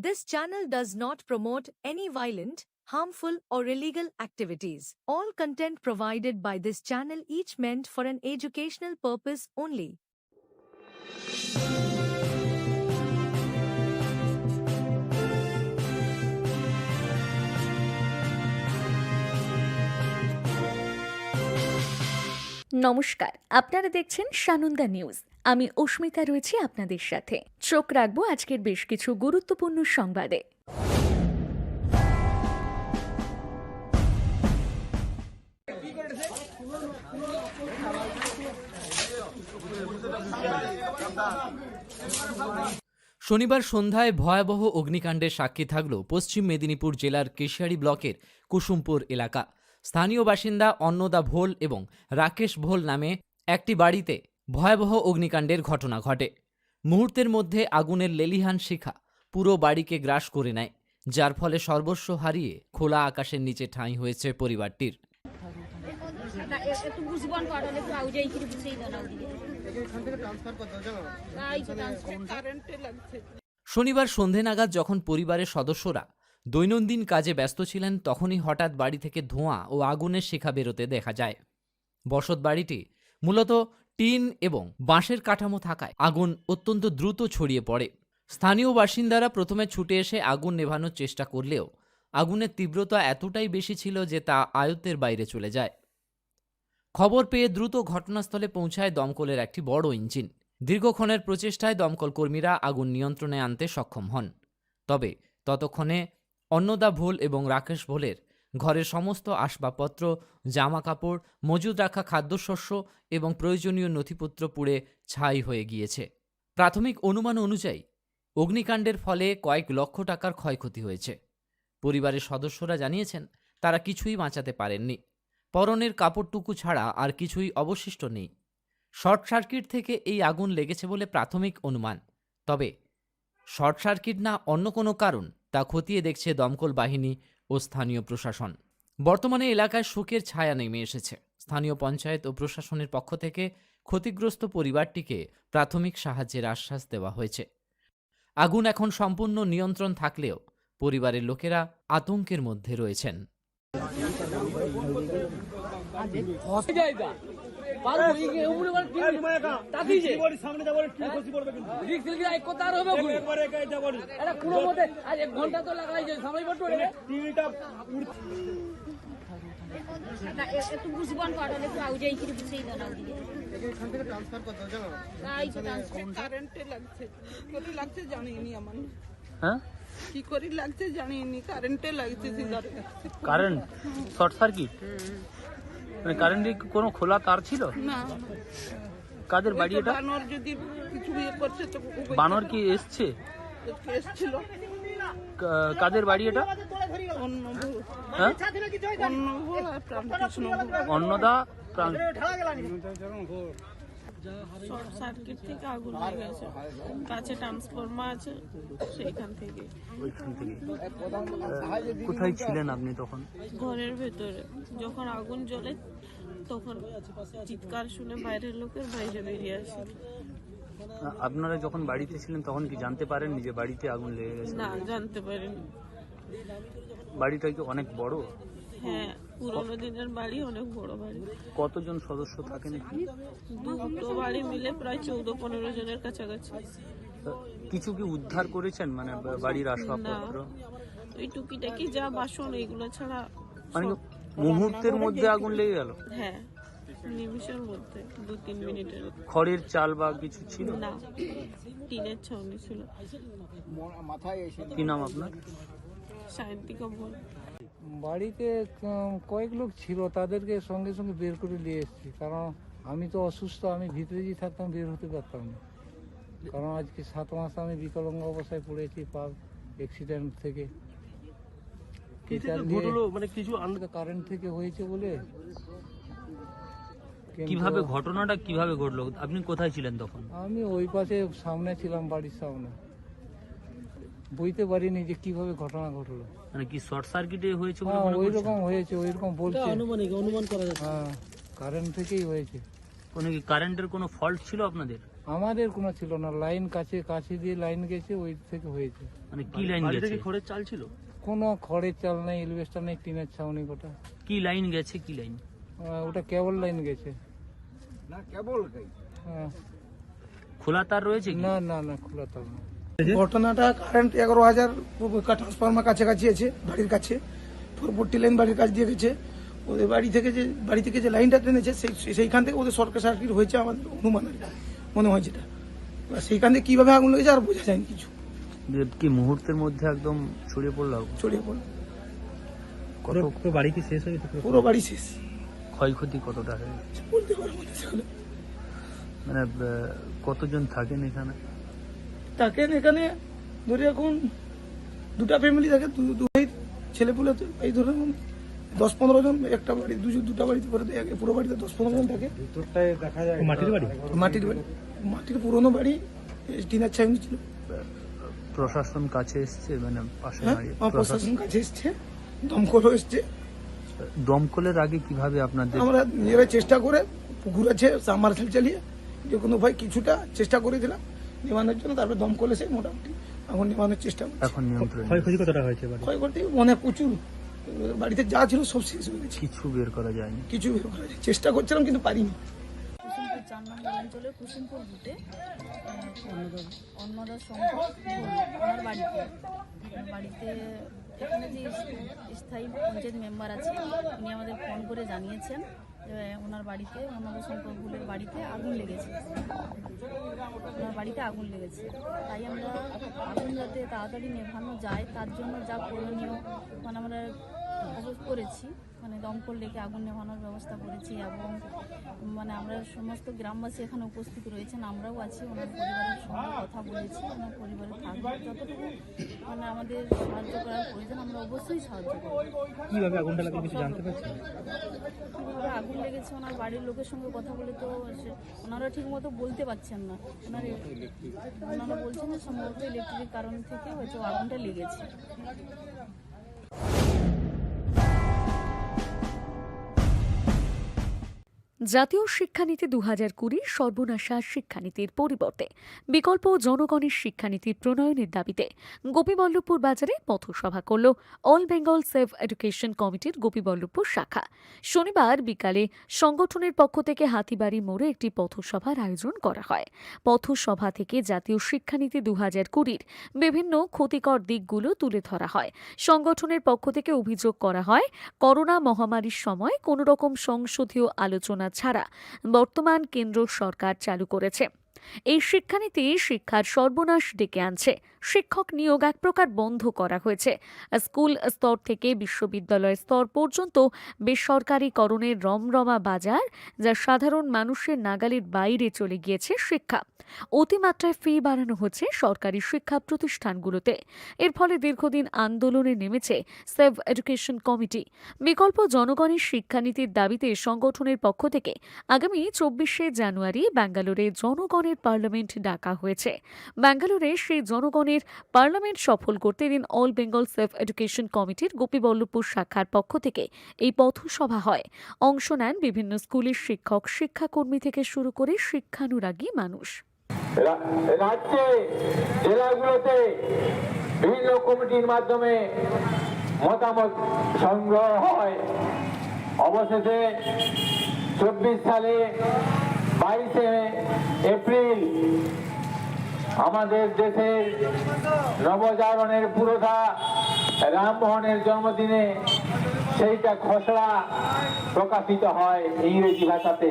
This channel does not promote any violent, harmful, or illegal activities. All content provided by this channel each meant for an educational purpose only. নমস্কার আপনারা দেখছেন Sananda news আমি অস্মিতা রয়েছি আপনাদের সাথে। চোখ রাখব আজকের বেশ কিছু গুরুত্বপূর্ণ সংবাদে। শনিবার সন্ধ্যায় ভয়াবহ অগ্নিকাণ্ডের সাক্ষী থাকল পশ্চিম মেদিনীপুর জেলার কেশিয়ারি ব্লকের কুসুমপুর এলাকা। স্থানীয় বাসিন্দা অন্নদা ভোল এবং রাকেশ ভোল নামে একটি বাড়িতে ভয়াবহ অগ্নিকাণ্ডের ঘটনা ঘটে। মুহূর্তের মধ্যে আগুনের লেলিহান শিখা পুরো বাড়িকে গ্রাস করে নেয়, যার ফলে সর্বস্ব হারিয়ে খোলা আকাশের নিচে ঠাঁই হয়েছে পরিবারটির। শনিবার সন্ধে নাগাদ যখন পরিবারের সদস্যরা দৈনন্দিন কাজে ব্যস্ত ছিলেন, তখনই হঠাৎ বাড়ি থেকে ধোঁয়া ও আগুনের শিখা বেরোতে দেখা যায়। বসত বাড়িটি মূলত টিন এবং বাঁশের কাঠামো থাকায় আগুন অত্যন্ত দ্রুত ছড়িয়ে পড়ে। স্থানীয় বাসিন্দারা প্রথমে ছুটে এসে আগুন নেভানোর চেষ্টা করলেও আগুনের তীব্রতা এতটাই বেশি ছিল যে তা আয়ত্তের বাইরে চলে যায়। খবর পেয়ে দ্রুত ঘটনাস্থলে পৌঁছায় দমকলের একটি বড় ইঞ্জিন। দীর্ঘক্ষণের প্রচেষ্টায় দমকল কর্মীরা আগুন নিয়ন্ত্রণে আনতে সক্ষম হন। তবে ততক্ষণে অন্নদা ভোল এবং রাকেশ ভোলের ঘরের সমস্ত আসবাবপত্র জামা কাপড় মজুদ রাখা খাদ্যশস্য এবং প্রয়োজনীয় নথিপত্র পুড়ে ছাই হয়ে গিয়েছে। প্রাথমিক অনুমান অনুযায়ী, অগ্নিকাণ্ডের ফলে কয়েক লক্ষ টাকার ক্ষয়ক্ষতি হয়েছে। পরিবারের সদস্যরা জানিয়েছেন, তারা কিছুই বাঁচাতে পারেননি। পরনের কাপড়টুকু ছাড়া আর কিছুই অবশিষ্ট নেই। শর্ট সার্কিট থেকে এই আগুন লেগেছে বলে প্রাথমিক অনুমান। তবে, শর্ট সার্কিট না অন্য কোনো কারণ তা খতিয়ে দেখছে দমকল বাহিনী ও স্থানীয় প্রশাসন। বর্তমানে এলাকায় শোকের ছায়া নেমে এসেছে। স্থানীয় পঞ্চায়েত ও প্রশাসনের পক্ষ থেকে ক্ষতিগ্রস্ত পরিবারটিকে প্রাথমিক সাহায্যের আশ্বাস দেওয়া হয়েছে। আগুন এখন সম্পূর্ণ নিয়ন্ত্রণ থাকলেও পরিবারের লোকেরা আতঙ্কের মধ্যে রয়েছেন। একটু বুঝবান পাঠালে একটু আউজে এইখানে বুঝেই ট্রান্সফার কারেন্টে লাগছে। লাগছে জানিনি আমার। হ্যাঁ? কি করে লাগছে জানিনি কারেন্টে লাগছে সিজারে কারেন্ট শর্ট সার্কিট মানে কারেন্টে কোনো খোলা তার ছিল? না। কাদের বাড়ি এটা? বানর যদি কিছু ইয়ে করছে তো বানর কি এসছে? এসেছিল। কাদের বাড়ি এটা? হ্যাঁ? অন্নদা প্রাণ শর্ট সার্কিট থেকে আগুন লেগেছে কাছে ট্রান্সফরমার আছে সেইখান থেকে। ওইখান থেকে কোথায় ছিলেন আপনি তখন? ঘরের ভেতরে। যখন আগুন জ্বলে তখন চিৎকার শুনে বাইরের লোকের বাইরে বেরিয়ে আসে। আপনারা যখন বাড়িতে ছিলেন তখন কি জানতে পারেন যে বাড়িতে আগুন লেগে গেছে? না জানতে পারিনি। বাড়িটা কি অনেক বড়? হ্যাঁ পুরোনো দিনের বাড়ি অনেক বড় বাড়ি। কতজন সদস্য থাকেন এখানে? দুটো বাড়ি মিলে প্রায় চৌদ্দ পনেরো জনের কাছাকাছি। কিছু কি উদ্ধার করেছেন? মানে বাড়ির আসবাবপত্র? ওই টুকিটাকি যা বাসন এইগুলো ছাড়া মানে মুহূর্তের মধ্যে আগুন লেগে গেল? হ্যাঁ নিমিষের মধ্যে দু তিন মিনিটের খড়ের চাল বা কিছু ছিল? না টিনের ছাউনি ছিল। কি নাম আপনার? সায়ন্তিকা বল। বাড়িতে কয়েক লোক ছিল তাদেরকে সঙ্গে সঙ্গে বের করে নিয়ে এসেছি। কারণ আমি তো অসুস্থ আমি ভিতরে যদি থাকতাম বের হতে পারতাম না। কারণ আজকে সাত মাস আমি বিকলাঙ্গ অবস্থায় পড়েছি পা অ্যাক্সিডেন্ট থেকে। মানে কিছু কারেন্ট থেকে হয়েছে বলে কীভাবে ঘটনাটা কীভাবে ঘটলো? আপনি কোথায় ছিলেন তখন? আমি ওই পাশে সামনে ছিলাম বাড়ির সামনে। বুঝতে পারিনি যে কীভাবে ঘটনা ঘটলো। মানে কি শর্ট সার্কিটে হয়েছে বলে হ্যাঁ ওই রকম হয়েছে ওই রকম বলছে। আনুমানিক অনুমান করা যাচ্ছে। হ্যাঁ কারেন্ট থেকেই হয়েছে। কোনো কি কারেন্টের কোনো ফল্ট ছিল আপনাদের? আমাদের কোনো ছিল না লাইন কাছে কাছে দিয়ে লাইন গেছে ওই থেকে হয়েছে। মানে কি লাইন গেছে থেকে খড়ের চাল ছিল? কোনো খড়ের চাল নেই এলভেস্টার নেই টিনের ছাউনি গোটা কি লাইন গেছে কি লাইন ওটা কেবল লাইন গেছে। না কেবল হ্যাঁ। খোলা তার রয়েছে না না না খোলা তার না। ঘটনাটা কারেন্ট এগারো হাজার ট্রান্সফরমার কাছাকাছি আছে বাড়ির কাছে। পরবর্তী লাইন বাড়ির কাছ দিয়ে গেছে। ওদের বাড়ি থেকে যে বাড়ি থেকে যে লাইনটা টেনেছে সেই সেইখান থেকে ওদের সরকার সার্কিট হয়েছে আমাদের অনুমান আর মনে হয় যেটা। সেইখান থেকে কীভাবে আগুন লেগেছে আর বোঝা যায়নি কিছু। কি মুহূর্তের মধ্যে একদম ছড়িয়ে পড়ল? ছড়িয়ে পড়ল। কত বাড়ি কি শেষ হয়ে পুরো বাড়ি শেষ। ক্ষয়ক্ষতি কতটা হয়েছে? বলতে পারব মানে কতজন থাকেন এখানে? থাকেন এখানে ধরে এখন দুটা ফ্যামিলি থাকে ভাই ছেলেপুলে তো এই ধরে দশ পনেরো জন একটা বাড়ি দুজন দুটা বাড়িতে আগে পুরো বাড়িতে দশ পনেরো জন থাকে। মাটির বাড়ি? মাটির বাড়ি। মাটির পুরনো বাড়ি টিনার ছাউনি ছিল। প্রশাসন কাছে এসছে মানে পাশে হ্যাঁ প্রশাসন কাছে এসছে দমকলও এসছে। দমকলের আগে কীভাবে আপনাদের আমরা নিজেরা চেষ্টা করে পুকুর আছে সামারসেল চালিয়ে যে কোনো ভাই কিছুটা চেষ্টা করেছিলাম। নেওয়ানোর জন্য তারপরে দমকল সেই মোটামুটি। এখন নেওয়ানোর চেষ্টা করছে। এখন নিয়ন্ত্রণ ক্ষয়ক্ষতি কতটা হয়েছে বাড়ি ক্ষয় অনেক প্রচুর। বাড়িতে যা ছিল সব শেষ হয়ে গেছে। কিছু বের করা যায়নি। কিছু বের করা যায় চেষ্টা করছিলাম কিন্তু পারিনি। কুসুমপুর চার নম্বর অঞ্চলের কুসুমপুর বুথে অন্নদা সম্পদ আমার বাড়িতে। আমার বাড়িতে এখানে যে স্থায়ী পঞ্চায়েত মেম্বার আছে উনি আমাদের ফোন করে জানিয়েছেন। ওনার বাড়িতে ওনার সম্পদ বাড়িতে আগুন লেগেছে। ওনার বাড়িতে আগুন লেগেছে। তাই আমরা আগুন যাতে তাড়াতাড়ি নেভানো যায়, তার জন্য যা করণীয় মানে আমরা করেছি। মানে দমকল ডেকে আগুন নেভানোর ব্যবস্থা করেছি এবং মানে আমরা সমস্ত গ্রামবাসী এখানে উপস্থিত রয়েছেন আমরাও আছি ওনার পরিবারের সঙ্গে কথা বলেছি ওনার পরিবারে থাকবে। যতটুকু মানে আমাদের সাহায্য করার প্রয়োজন আমরা অবশ্যই সাহায্য করব। কীভাবে আগুনটা লাগে কিছু জানতে পারছেন? কীভাবে আগুন লেগেছে ওনার বাড়ির লোকের সঙ্গে কথা বলে তো ওনারা ঠিক মতো বলতে পারছেন না। ওনার ওনারা বলছেন যে সম্ভবত ইলেকট্রিক কারণ থেকে হয়তো আগুনটা লেগেছে। জাতীয় শিক্ষানীতি দু হাজার কুড়ির সর্বনাশা শিক্ষানীতির পরিবর্তে। বিকল্প জনগণের শিক্ষানীতি প্রণয়নের দাবিতে গোপীবল্লভপুর বাজারে পথসভা করল অল বেঙ্গল সেভ এডুকেশন কমিটির গোপীবল্লভপুর শাখা। শনিবার বিকালে সংগঠনের পক্ষ থেকে হাতিবাড়ি মোড়ে একটি পথসভার আয়োজন করা হয়। পথসভা থেকে জাতীয় শিক্ষানীতি দু হাজার কুড়ির বিভিন্ন ক্ষতিকর দিকগুলো তুলে ধরা হয়। সংগঠনের পক্ষ থেকে অভিযোগ করা হয়, করোনা মহামারীর সময় কোনো রকম সংসদীয় আলোচনা ছাড়া বর্তমান কেন্দ্র সরকার চালু করেছে। এই শিক্ষানীতি শিক্ষার সর্বনাশ ডেকে আনছে। শিক্ষক নিয়োগ এক প্রকার বন্ধ করা হয়েছে। স্কুল স্তর থেকে বিশ্ববিদ্যালয় স্তর পর্যন্ত বেসরকারীকরণের রমরমা বাজার, যা সাধারণ মানুষের নাগালের বাইরে চলে গিয়েছে শিক্ষা। অতিমাত্রায় ফি বাড়ানো হচ্ছে সরকারি শিক্ষা প্রতিষ্ঠানগুলোতে। এর ফলে দীর্ঘদিন আন্দোলনে নেমেছে সেভ এডুকেশন কমিটি। বিকল্প জনগণের শিক্ষানীতির দাবিতে সংগঠনের পক্ষ থেকে আগামী চব্বিশে জানুয়ারি ব্যাঙ্গালোরে জনগণের পার্লামেন্ট ডাকা হয়েছে। ব্যাঙ্গালোরে সেই জনগণের পার্লামেন্ট সফল করতে দিন অল বেঙ্গল সেভ এডুকেশন কমিটির গোপীবল্লভপুর শাখার পক্ষ থেকে এই পথসভা হয়। অংশ নেন বিভিন্ন স্কুলের শিক্ষক, শিক্ষাকর্মী থেকে শুরু করে শিক্ষানুরাগী মানুষ। রাজ্যে, জেলাগুলোতে বিভিন্ন কমিটির মাধ্যমে মতামত সংগ্রহ হয়। অবশেষে চব্বিশ সালে বাইশে এপ্রিল আমাদের দেশের নবজাগরণের পুরোধা রামমোহনের জন্মদিনে সেইটা খসড়া প্রকাশিত হয় ইংরেজি ভাষাতে।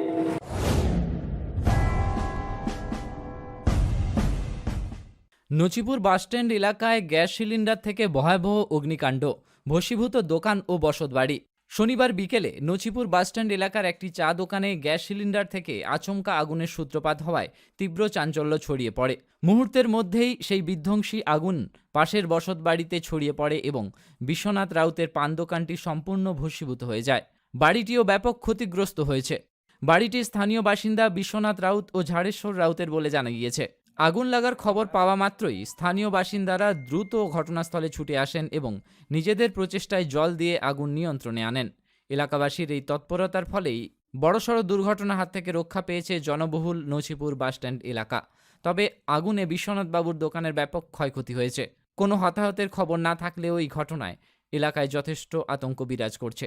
নচিপুর বাসস্ট্যান্ড এলাকায় গ্যাস সিলিন্ডার থেকে ভয়াবহ অগ্নিকাণ্ড ভস্মীভূত দোকান ও বসতবাড়ি। শনিবার বিকেলে নচিপুর বাসস্ট্যান্ড এলাকার একটি চা দোকানে গ্যাস সিলিন্ডার থেকে আচমকা আগুনের সূত্রপাত হওয়ায় তীব্র চাঞ্চল্য ছড়িয়ে পড়ে। মুহূর্তের মধ্যেই সেই বিধ্বংসী আগুন পাশের বসত বাড়িতে ছড়িয়ে পড়ে এবং বিশ্বনাথ রাউতের পান দোকানটি সম্পূর্ণ ভস্মীভূত হয়ে যায়। বাড়িটিও ব্যাপক ক্ষতিগ্রস্ত হয়েছে। বাড়িটির স্থানীয় বাসিন্দা বিশ্বনাথ রাউত ও ঝাড়েশ্বর রাউতের বলে জানা গিয়েছে। আগুন লাগার খবর পাওয়া মাত্রই স্থানীয় বাসিন্দারা দ্রুত ঘটনাস্থলে ছুটে আসেন এবং নিজেদের প্রচেষ্টায় জল দিয়ে আগুন নিয়ন্ত্রণে আনেন। এলাকাবাসীর এই তৎপরতার ফলেই বড়সড় দুর্ঘটনা হাত থেকে রক্ষা পেয়েছে জনবহুল নছিপুর বাসস্ট্যান্ড এলাকা। তবে আগুনে বিশ্বনাথবাবুর দোকানের ব্যাপক ক্ষয়ক্ষতি হয়েছে। কোনো হতাহতের খবর না থাকলেও এই ঘটনায় এলাকায় যথেষ্ট আতঙ্ক বিরাজ করছে।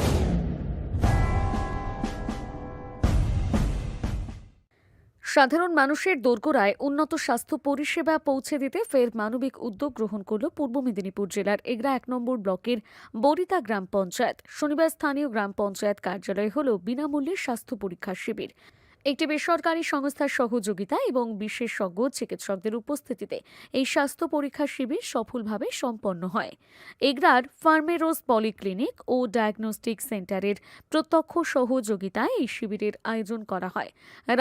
সাধারণ মানুষের দোরগোড়ায় উন্নত স্বাস্থ্য পরিষেবা পৌঁছে দিতে ফের মানবিক উদ্যোগ গ্রহণ করল পূর্ব মেদিনীপুর জেলার এগরা এক নম্বর ব্লকের বরিতা গ্রাম পঞ্চায়েত। শনিবার স্থানীয় গ্রাম পঞ্চায়েত কার্যালয়ে হল বিনামূল্যে স্বাস্থ্য পরীক্ষা শিবির। একটি বেসরকারি সংস্থার সহযোগিতা এবং বিশেষজ্ঞ চিকিৎসকদের উপস্থিতিতে এই স্বাস্থ্য পরীক্ষা শিবির সফলভাবে সম্পন্ন হয়। এগরার ফার্মেরোস পলিক্লিনিক ও ডায়াগনস্টিক সেন্টারের প্রত্যক্ষ সহযোগিতায় এই শিবিরের আয়োজন করা হয়।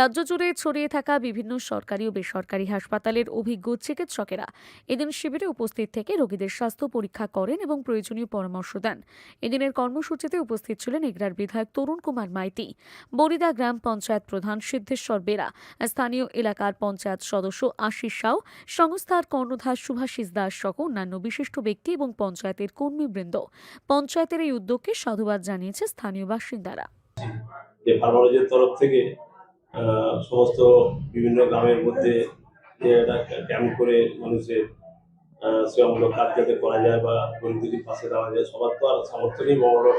রাজ্য জুড়ে ছড়িয়ে থাকা বিভিন্ন সরকারি ও বেসরকারি হাসপাতালের অভিজ্ঞ চিকিৎসকেরা এদিন শিবিরে উপস্থিত থেকে রোগীদের স্বাস্থ্য পরীক্ষা করেন এবং প্রয়োজনীয় পরামর্শ দেন। এদিনের কর্মসূচিতে উপস্থিত ছিলেন এগরার বিধায়ক তরুণ কুমার মাইতি। বরিদা গ্রাম পঞ্চায়েত প্রধান সিদ্ধেশ্বর বেরা, স্থানীয় এলাকার পঞ্চায়েত সদস্য আশিস সাউ, সংস্থার কর্ণধার সুভাষিস দাস সহ অন্যান্য বিশিষ্ট ব্যক্তি এবং পঞ্চায়েতের কর্মীবৃন্দ। পঞ্চায়েতের এই উদ্যোগকে সাধুবাদ জানিয়েছে স্থানীয় বাসিন্দারা। যে ফার্মালজির তরফ থেকে সমস্ত বিভিন্ন গ্রামের মধ্যে যে একটা ক্যাম্প করে মানুষের সেবামূলক কাজ যাতে করা যায় বা গরিবদের পাশে দেওয়া যায়, সবার তো আর সামর্থ্য নেই। বড় বড়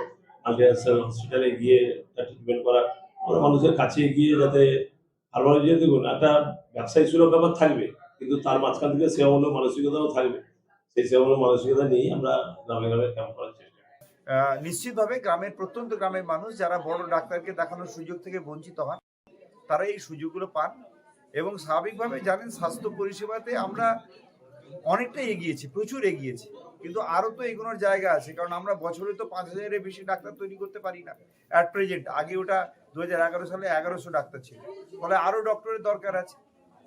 হসপিটালে গিয়ে ট্রিটমেন্ট করা মানুষের কাছে গিয়ে যাতে আর ফার্মালজি দেখুন একটা ব্যবসায়ী সুলভ ব্যাপার থাকবে, কিন্তু তার মাঝখান থেকে সেবামূলক মানসিকতাও থাকবে। সেই সেবামূলক মানসিকতা নিয়েই আমরা গ্রামে গ্রামে ক্যাম্প করার চেষ্টা নিশ্চিতভাবে গ্রামের প্রত্যন্ত গ্রামের মানুষ যারা বড় ডাক্তারকে দেখানোর সুযোগ থেকে বঞ্চিত হন, তারা এই সুযোগগুলো পান এবং স্বাভাবিকভাবে জানেন স্বাস্থ্য পরিষেবাতে আমরা অনেকটা এগিয়েছি, প্রচুর এগিয়েছি। কিন্তু আরও তো এগোনোর জায়গা আছে, কারণ আমরা বছরে তো পাঁচ হাজারের বেশি ডাক্তার তৈরি করতে পারি না। অ্যাট প্রেজেন্ট আগে ওটা দু হাজার এগারো সালে এগারোশো ডাক্তার ছিল। ফলে আরও ডক্টরের দরকার আছে।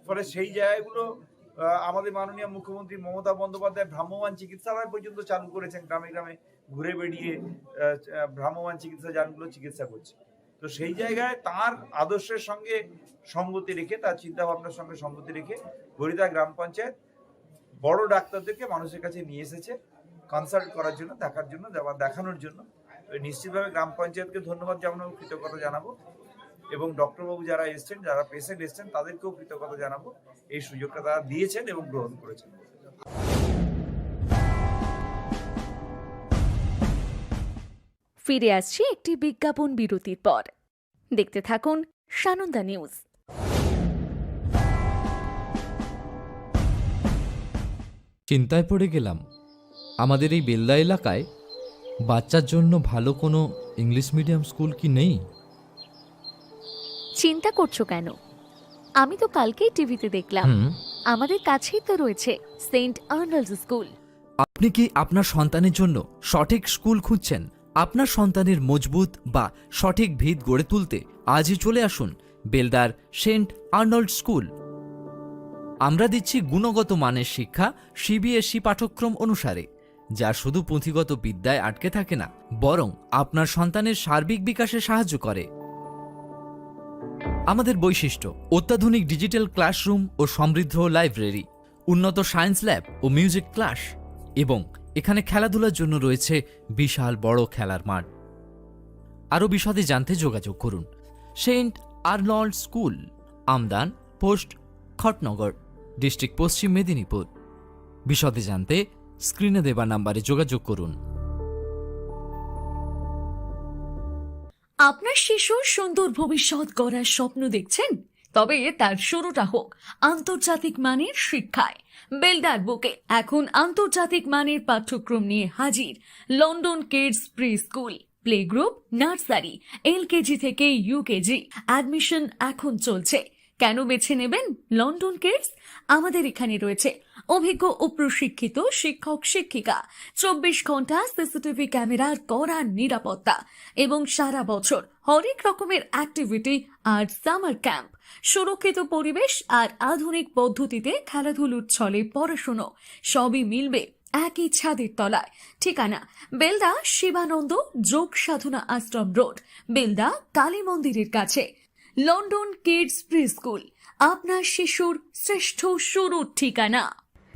ফলে সেই জায়গাগুলো আমাদের মাননীয় মুখ্যমন্ত্রী মমতা বন্দ্যোপাধ্যায় ভ্রাম্যমাণ চিকিৎসালয় পর্যন্ত চালু করেছেন গ্রামে গ্রামে ঘুরে আহ, আহ, চিকিৎসা যানগুলো চিকিৎসা করছে। তো সেই জায়গায় তার আদর্শের সঙ্গে সঙ্গতি রেখে তার চিন্তা ভাবনার সঙ্গে সঙ্গতি রেখে গরিদা গ্রাম পঞ্চায়েত বড় ডাক্তারদেরকে মানুষের কাছে নিয়ে এসেছে কনসাল্ট করার জন্য দেখার জন্য দেখানোর জন্য। নিশ্চিতভাবে গ্রাম পঞ্চায়েতকে ধন্যবাদ জানাব কৃতজ্ঞতা জানাব। এবং ডক্টরবাবু যারা এসছেন যারা পেশেন্ট এসছেন তাদেরকেও কৃতজ্ঞতা জানাব। এই সুযোগটা তারা দিয়েছেন এবং গ্রহণ করেছেন। ফিরে আসছি একটি বিজ্ঞাপন বিরতির পর। দেখতে থাকুন সানন্দা নিউজ। চিন্তায় পড়ে গেলাম। আমাদের এই বেলদা এলাকায় বাচ্চার জন্য ভালো কোনো ইংলিশ মিডিয়াম স্কুল কি নেই? চিন্তা করছ কেন? আমি তো কালকেই টিভিতে দেখলাম। হুম। আমাদের কাছেই তো রয়েছে সেন্ট আর্নল্ডস স্কুল আপনি কি আপনার সন্তানের জন্য সঠিক স্কুল খুঁজছেন? আপনার সন্তানের মজবুত বা সঠিক ভিত গড়ে তুলতে আজই চলে আসুন বেলদার সেন্ট আর্নল্ড স্কুল আমরা দিচ্ছি গুণগত মানের শিক্ষা সিবিএসই পাঠ্যক্রম অনুসারে। যা শুধু পুঁথিগত বিদ্যায় আটকে থাকে না, বরং আপনার সন্তানের সার্বিক বিকাশে সাহায্য করে। আমাদের বৈশিষ্ট্য, অত্যাধুনিক ডিজিটাল ক্লাসরুম ও সমৃদ্ধ লাইব্রেরি, উন্নত সায়েন্স ল্যাব ও মিউজিক ক্লাস, এবং এখানে খেলাধুলার জন্য রয়েছে বিশাল বড় খেলার মাঠ। আরও বিশদে জানতে যোগাযোগ করুন। Saint Arnold school, Amdan, post Khatnagar, district Paschim Medinipur. বিশদে জানতে স্ক্রিনে দেওয়া নাম্বারে যোগাযোগ করুন। আপনার শিশুর সুন্দর ভবিষ্যৎ গড়ার স্বপ্ন দেখছেন? তবে তার শুরুটা হোক আন্তর্জাতিক মানের শিক্ষায়। বেলদার বুকে এখন আন্তর্জাতিক মানের পাঠ্যক্রম নিয়ে হাজির London kids pre school play group nursery, LKG থেকে ইউকেজি। অ্যাডমিশন এখন চলছে। কেন বেছে নেবেন লন্ডন কিডস? আমাদের এখানে রয়েছে অভিজ্ঞ ও প্রশিক্ষিত শিক্ষক, শিক্ষিকা। চব্বিশ ঘণ্টা সিসিটিভি ক্যামেরার কড়া নিরাপত্তা এবং সারা বছর হরেক রকমের অ্যাক্টিভিটি আর সামার ক্যাম্প সুরক্ষিত পরিবেশ আর আধুনিক পদ্ধতিতে খেলাধুলোর ছলে পড়াশুনো, সবই মিলবে একই ছাদের তলায়। ঠিকানা, বেলদা শিবানন্দ যোগ সাধনা আশ্রম রোড, বেলদা কালী মন্দিরের কাছে। লন্ডন কিডস প্রি স্কুল, আপনার শিশুর শ্রেষ্ঠ শুরুর ঠিকানা।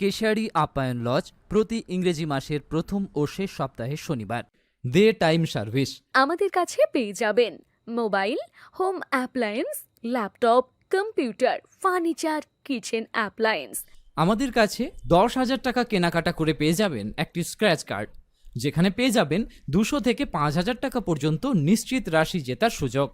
কেশিয়ারি আপ্যায়ন লজ প্রতি ইংরেজি মাসের প্রথম ও শেষ সপ্তাহে শনিবার। Day time service. আমাদের কাছে পেয়ে যাবেন mobile home appliance laptop computer furniture kitchen appliance. আমাদের কাছে দশ হাজার টাকা কেনাকাটা করে পেয়ে যাবেন একটি স্ক্র্যাচ কার্ড যেখানে পেয়ে যাবেন দুশো থেকে পাঁচ হাজার টাকা পর্যন্ত নিশ্চিত রাশি জেতার সুযোগ।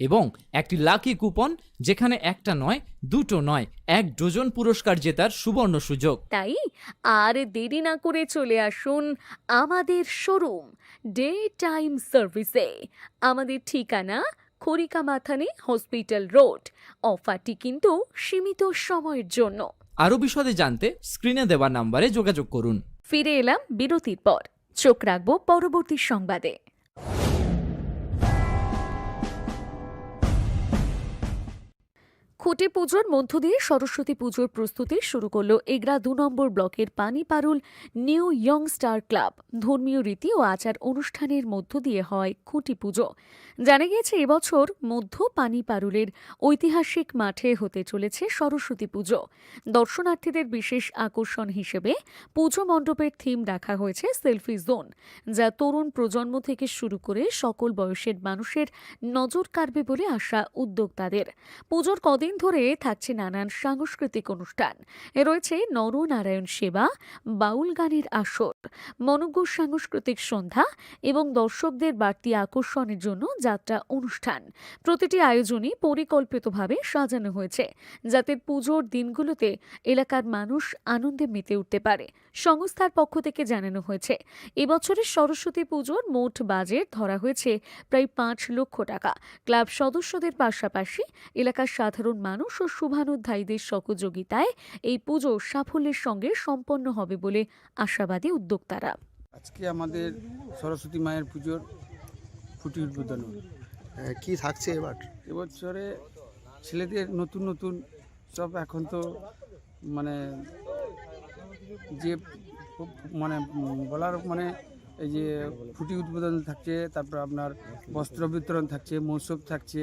এবং একটি লাকি কুপন যেখানে একটা নয় দুটো নয় এক ডজন পুরস্কার জেতার সুবর্ণ সুযোগ। তাই? আর দেরি না করে চলে আসুন আমাদের শোরুম ডে টাইম সার্ভিসে। আমাদের ঠিকানা খড়িকা মাথানে হসপিটাল রোড। অফারটি কিন্তু সীমিত সময়ের জন্য। আরও বিশদে জানতে স্ক্রিনে দেওয়া নাম্বারে যোগাযোগ করুন। ফিরে এলাম বিরতির পর। চোখ রাখব পরবর্তী সংবাদে। খুঁটি পুজোর মধ্য দিয়ে সরস্বতী পুজোর প্রস্তুতি শুরু করল এগরা দু নম্বর ব্লকের Paniparul new young star club. ধর্মীয় রীতি ও আচার অনুষ্ঠানের মধ্য দিয়ে হয় খুঁটি পুজো। জানা গিয়েছে, এবছর মধ্য পানিপারুলের ঐতিহাসিক মাঠে হতে চলেছে সরস্বতী পুজো। দর্শনার্থীদের বিশেষ আকর্ষণ হিসেবে পুজো মণ্ডপের থিম রাখা হয়েছে সেলফি জোন, যা তরুণ প্রজন্ম থেকে শুরু করে সকল বয়সের মানুষের নজর কাড়বে বলে আশা উদ্যোক্তাদের। পুজোর কদিন ধরে থাকছে নানান সাংস্কৃতিক অনুষ্ঠান। রয়েছে নরনারায়ণ সেবা, বাউল গানের আসর, মনজ্ঞ সাংস্কৃতিক সন্ধ্যা এবং দর্শকদের বাড়তি আকর্ষণের জন্য যাত্রা অনুষ্ঠান। প্রতিটি আয়োজনই পরিকল্পিতভাবে সাজানো হয়েছে, যাতে পুজোর দিনগুলোতে এলাকার মানুষ আনন্দে মেতে উঠতে পারে। সংস্থার পক্ষ থেকে জানানো হয়েছে, এবছরের সরস্বতী পুজোর মোট বাজেট ধরা হয়েছে প্রায় পাঁচ লক্ষ টাকা। ক্লাব সদস্যদের পাশাপাশি এলাকার সাধারণ মানুষ ও শুভানুধ্যায়ীদের সহযোগিতায় এই পুজো সাফল্যের সঙ্গে সম্পন্ন হবে বলে আশাবাদী উদ্যোক্তারা আজকে আমাদের সরস্বতী মায়ের পুজোর ফুটি উদ্বোধন। কি থাকছে এবার এবছরে ছেলেদের নতুন নতুন সব এখন তো মানে যে মানে বলার মানে এই যে ফুটি উদ্বোধন থাকছে তারপর আপনার বস্ত্র বিতরণ থাকছে মৌসুম থাকছে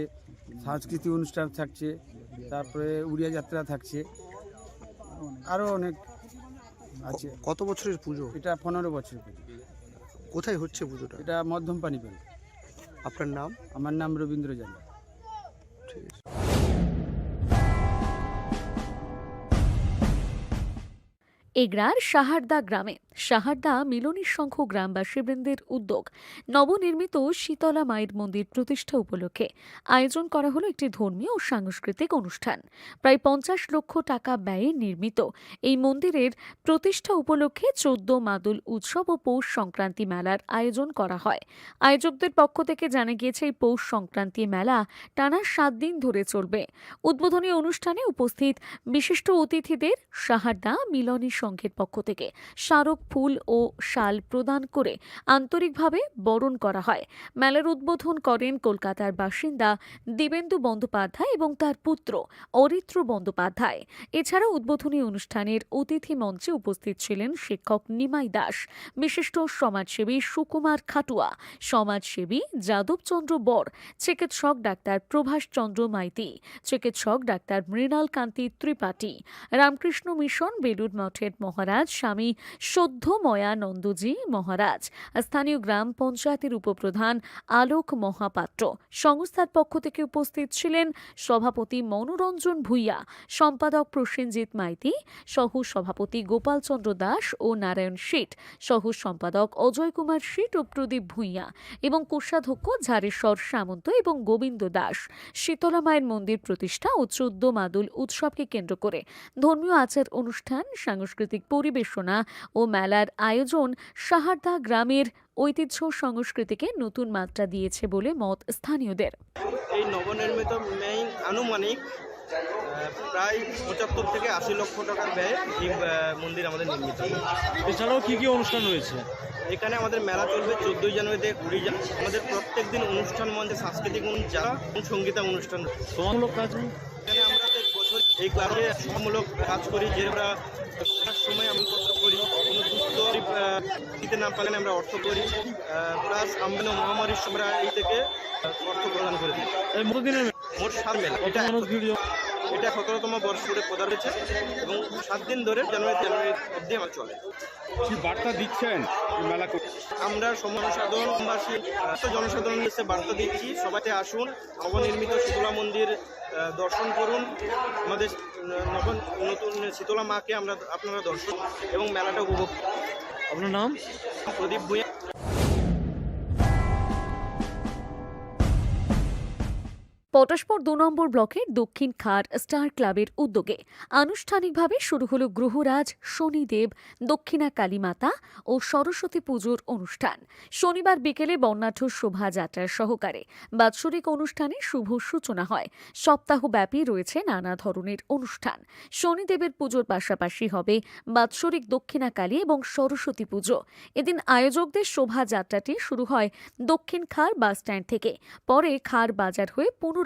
সাংস্কৃতিক অনুষ্ঠান থাকছে তারপরে উড়িয়া যাত্রা থাকছে। আরও অনেক আছে। কত বছরের পুজো? এটা পনেরো বছর পুজো। কোথায় হচ্ছে পুজোটা? এটা মধ্যম পানি পেল আপনার নাম? আমার নাম রবীন্দ্র জানা। ঠিক আছে। এগরার সাহারদা গ্রামে সাহারদা মিলনের সংঘ গ্রামবাসীবৃন্দের উদ্যোগ। নবনির্মিত শীতলা মায়ের মন্দির প্রতিষ্ঠা উপলক্ষে আয়োজন করা হলো একটি ধর্মীয় ও সাংস্কৃতিক অনুষ্ঠান। প্রায় পঞ্চাশ লক্ষ টাকা ব্যয়ে নির্মিত এই মন্দিরের প্রতিষ্ঠা উপলক্ষে চোদ্দ মাদুল উৎসব ও পৌষ সংক্রান্তি মেলার আয়োজন করা হয়। আয়োজকদের পক্ষ থেকে জানা গিয়েছে, এই পৌষ সংক্রান্তি মেলা টানা সাত দিন ধরে চলবে। উদ্বোধনী অনুষ্ঠানে উপস্থিত বিশিষ্ট অতিথিদের সাহারদা মিলনী সংঘের পক্ষ থেকে স্মারক ফুল ও শাল প্রদান করে আন্তরিকভাবে বরণ করা হয়। মেলার উদ্বোধন করেন কলকাতার বাসিন্দা দিবেন্দু বন্দ্যোপাধ্যায় এবং তার পুত্র অরিত্র বন্দ্যোপাধ্যায়। এছাড়া উদ্বোধনী অনুষ্ঠানের অতিথি মঞ্চে উপস্থিত ছিলেন শিক্ষক নিমাই দাস, বিশিষ্ট সমাজসেবী সুকুমার খাটুয়া, সমাজসেবী যাদবচন্দ্র বর, চিকিৎসক ডাক্তার প্রভাষ চন্দ্র মাইতি, চিকিৎসক ডাক্তার মৃণাল কান্তি ত্রিপাঠী, রামকৃষ্ণ মিশন বেলুর মঠের মহারাজ স্বামী সদ্যময়ানন্দজি মহারাজ স্থানীয় গ্রাম পঞ্চায়েতের উপপ্রধান আলোক মহাপাত্র। সংস্থার পক্ষ থেকে উপস্থিত ছিলেন সভাপতি মনোরঞ্জন ভূঁইয়া, সম্পাদক প্রসেনজিৎ মাইতি সহ সভাপতি গোপালচন্দ্র দাস ও নারায়ণ শেঠ সহ সম্পাদক অজয় কুমার শেঠ ও প্রদীপ ভূঁইয়া এবং কোষাধ্যক্ষ ঝাড়েশ্বর সামন্ত এবং গোবিন্দ দাস। শীতলা মায়ের মন্দির প্রতিষ্ঠা ও চোদ্দ মাদুল উৎসবকে কেন্দ্র করে ধর্মীয় আচার অনুষ্ঠান, সাংস্কৃতিক পরিবেশনা ও মেলার আয়োজন সাহারদা গ্রামের ঐতিহ্য সংস্কৃতিকে নতুন মাত্রা দিয়েছে বলে মত স্থানীয়দের। এই নবনির্মিত মেইন আনুমানিক প্রায় পঁচাত্তর থেকে আশি লক্ষ টাকার ব্যয়ে এই মন্দির আমাদের নির্মিত। এছাড়াও কি কি অনুষ্ঠান রয়েছে? এখানে আমাদের মেলা চলবে চোদ্দোই জানুয়ারি থেকে কুড়ি জানুয়ারি। আমাদের প্রত্যেক দিন অনুষ্ঠান মঞ্চে সাংস্কৃতিক অনুষ্ঠান যারা সঙ্গীতা অনুষ্ঠান সমানমূলক কাজ এখানে এই ক্লাবে শিক্ষামূলক কাজ করি যে আমরা সময় আমি কষ্ট করি কোনো দুস্থ দিতে না পারলে আমরা অর্থ করি প্লাস আমরা মহামারীর সময় এই থেকে অর্থ প্রদান করে। দিই মোট সাত মেলা। এটা সতেরোতম বর্ষ করে প্রদান হয়েছে এবং সাত দিন ধরে জানুয়ারি জানুয়ারি অবধি আমার চলে। কি বার্তা দিচ্ছেন মেলা আমরা জনসাধারণবাসী এত জনসাধারণ এসে বার্তা দিচ্ছি সবাইতে আসুন নবনির্মিত শীতলা মন্দির দর্শন করুন। আমাদের আহ, নব নতুন শীতলা মাকে আমরা আপনারা দর্শন এবং মেলাটা উপভোগ করুন। আপনার নাম? প্রদীপ ভূঁইয়া পটাশপুর দু নম্বর ব্লকের দক্ষিণ খার স্টার ক্লাবের উদ্যোগে আনুষ্ঠানিকভাবে শুরু হলো গ্রহরাজ শনিদেব, দক্ষিণা কালীমাতা ও সরস্বতী পুজোর অনুষ্ঠান। শনিবার বিকেলে বর্ণাঢ্য শোভাযাত্রার সহকারে বাৎসরিক অনুষ্ঠানে শুভ সূচনা হয়। সপ্তাহব্যাপী রয়েছে নানা ধরনের অনুষ্ঠান। শনিদেবের পুজোর পাশাপাশি হবে বাৎসরিক দক্ষিণা কালী এবং সরস্বতী পুজো। এদিন আয়োজকদের শোভাযাত্রাটি শুরু হয় দক্ষিণ খার বাসস্ট্যান্ড থেকে। পরে খার বাজার হয়ে পুনরায়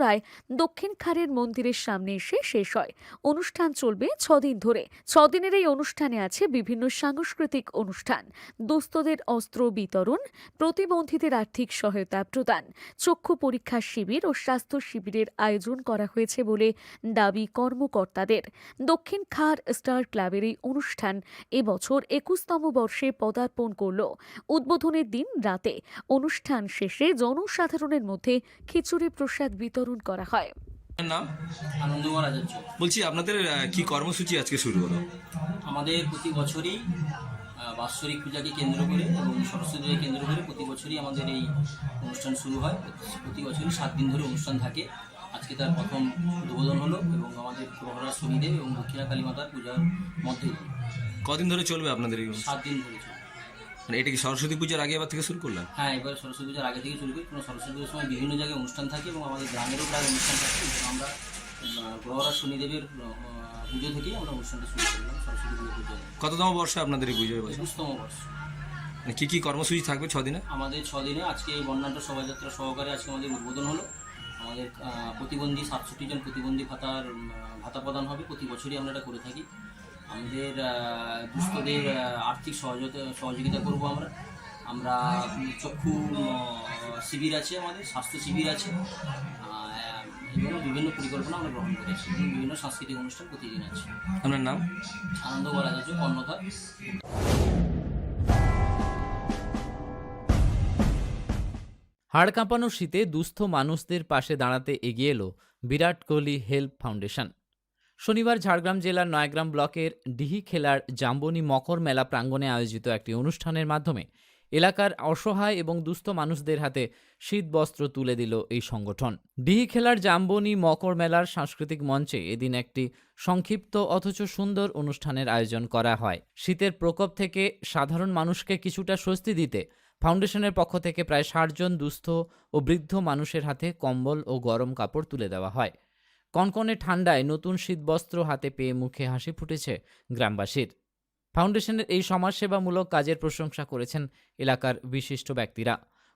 দক্ষিণ খারের মন্দিরের সামনে এসে শেষ হয়। অনুষ্ঠান চলবে ছদিন ধরে। ছদিনের এই অনুষ্ঠানে আছে বিভিন্ন সাংস্কৃতিক অনুষ্ঠান। দুস্থদের অস্ত্র বিতরণ, প্রতিবন্ধীদের আর্থিক সহায়তা প্রদান, চক্ষু পরীক্ষা শিবির ও স্বাস্থ্য শিবিরের আয়োজন করা হয়েছে বলে দাবি কর্মকর্তাদের। দক্ষিণ খার স্টার ক্লাবের এই অনুষ্ঠান এবছর একুশতম বর্ষে পদার্পণ করল। উদ্বোধনের দিন রাতে। অনুষ্ঠান শেষে জনসাধারণের মধ্যে খিচুড়ি প্রসাদ বিতরণ করা হয়। নাম? আনন্দময় আচার্য বলছি আপনাদের কি কর্মসূচি আজকে শুরু হলো? আমাদের প্রতি বছরই বাৎসরিক পূজাকে কেন্দ্র করে এবং সরস্বতী পূজাকে কেন্দ্র করে প্রতি বছরই আমাদের এই অনুষ্ঠান শুরু হয়। প্রতি বছরই সাত দিন ধরে অনুষ্ঠান থাকে। আজকে তার প্রথম উদ্বোধন হলো এবং আমাদের প্রহরা শনিদেব এবং দক্ষিণা কালী মাতার পূজার মধ্যে। কদিন ধরে চলবে আপনাদের এই সাত দিন ধরে চলে মানে এটা কি সরস্বতী পূজার আগে এবার থেকে শুরু করলেন? হ্যাঁ এবার সরস্বতী পূজার আগে থেকে শুরু করি। কোনো সরস্বতী পুজোর সময় বিভিন্ন জায়গায় অনুষ্ঠান থাকে এবং আমাদের গ্রামেরও প্রায় অনুষ্ঠান থাকে। আমরা গ্রহরা শনিদেবের পুজো থেকেই আমরা অনুষ্ঠানটা শুরু করলাম সরস্বতী পুজো পুজো কততম বর্ষে আপনাদের এই পুজো এবছর একুশতম বর্ষ। মানে কী কি কর্মসূচি থাকবে ছদিনে আমাদের ছদিনে আজকে এই বর্ণাঢ্য শোভাযাত্রা সহকারে আজকে আমাদের উদ্বোধন হলো। আমাদের প্রতিবন্ধী সাতষট্টি জন প্রতিবন্ধী ভাতার ভাতা প্রদান হবে। প্রতি বছরই আমরা এটা করে থাকি। আমাদের দুস্থদের আর্থিক সহযোগিতা সহযোগিতা করব আমরা। আমরা চক্ষু শিবির আছে আমাদের স্বাস্থ্য শিবির আছে। এবং বিভিন্ন পরিকল্পনা আমরা গ্রহণ করেছি। বিভিন্ন সাংস্কৃতিক অনুষ্ঠান প্রতিদিন আছে। আপনার নাম? আনন্দ বলা যাচ্ছে কর্ণধার। হাড় কাঁপানো শীতে দুস্থ মানুষদের পাশে দাঁড়াতে এগিয়ে এলো বিরাট কোহলি হেল্প ফাউন্ডেশন। শনিবার ঝাড়গ্রাম জেলার নয়াগ্রাম ব্লকের ডিহি খেলার জাম্বনি মকর মেলা প্রাঙ্গণে আয়োজিত একটি অনুষ্ঠানের মাধ্যমে এলাকার অসহায় এবং দুস্থ মানুষদের হাতে শীত বস্ত্র তুলে দিল এই সংগঠন। ডিহি খেলার জাম্বনি মকর মেলার সাংস্কৃতিক মঞ্চে এদিন একটি সংক্ষিপ্ত অথচ সুন্দর অনুষ্ঠানের আয়োজন করা হয়। শীতের প্রকোপ থেকে সাধারণ মানুষকে কিছুটা স্বস্তি দিতে ফাউন্ডেশনের পক্ষ থেকে প্রায় ষাট জন দুস্থ ও বৃদ্ধ মানুষের হাতে কম্বল ও গরম কাপড় তুলে দেওয়া হয়। কনকনে ঠান্ডায় নতুন শীতবস্ত্র হাতে পেয়ে মুখে হাসি ফুটেছে গ্রামবাসীর। ফাউন্ডেশনের এই সমাজসেবামূলক কাজের প্রশংসা করেছেন এলাকার বিশিষ্ট ব্যক্তিরা।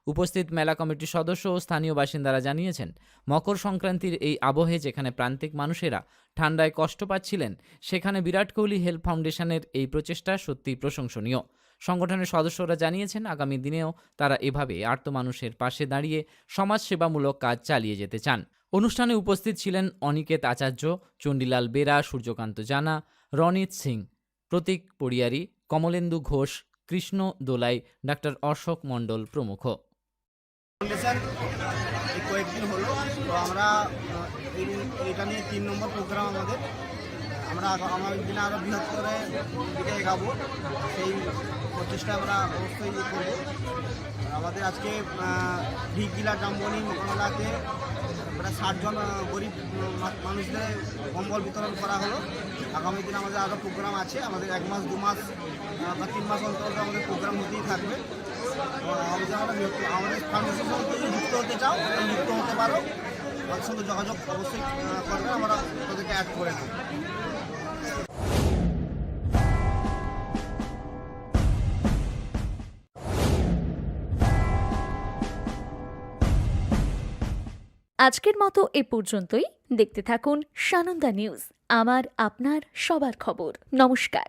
উপস্থিত মেলা কমিটির সদস্য ও স্থানীয় বাসিন্দারা জানিয়েছেন, মকর সংক্রান্তির এই আবহে যেখানে প্রান্তিক মানুষেরা ঠান্ডায় কষ্ট পাচ্ছিলেন, সেখানে বিরাট কোহলি হেলথ ফাউন্ডেশনের এই প্রচেষ্টা সত্যিই প্রশংসনীয়। সংগঠনের সদস্যরা জানিয়েছেন, আগামী দিনেও তারা এভাবে আর্ত মানুষের পাশে দাঁড়িয়ে সমাজসেবামূলক কাজ চালিয়ে যেতে চান। অনুষ্ঠানে উপস্থিত ছিলেন অনিকেত আচার্য, চণ্ডীলাল বেরা, সূর্যকান্ত জানা, রনিত সিং, প্রতীক পড়িয়ারি, কমলেন্দু ঘোষ, কৃষ্ণ দোলাই, ডাক্তার অশোক মণ্ডল প্রমুখ। কয়েকদিন হলো, তো আমরা এইটা নিয়ে তিন নম্বর প্রোগ্রাম আমাদের। আমরা দিকে এগাবো। সেই প্রচেষ্টা আমরা অবশ্যই করব। আমাদের আজকে ভিগিলা জাম্বনি মোকাবেলাতে প্রায় ষাটজন গরিব মানুষদের কম্বল বিতরণ করা হলো। আগামী দিন আমাদের আরও প্রোগ্রাম আছে। আমাদের এক মাস, দু মাস বা তিন মাস অন্তর আমাদের প্রোগ্রাম হতেই থাকবে। আমাদের ফাউন্ডেশন যদি যুক্ত হতে চাও যুক্ত হতে পারো। তার সঙ্গে যোগাযোগ অবশ্যই করবে। আমরা তাদেরকে অ্যাড করে দেবো। আজকের মতো এ পর্যন্তই। দেখতে থাকুন সানন্দা নিউজ। আমার আপনার সবার খবর। নমস্কার।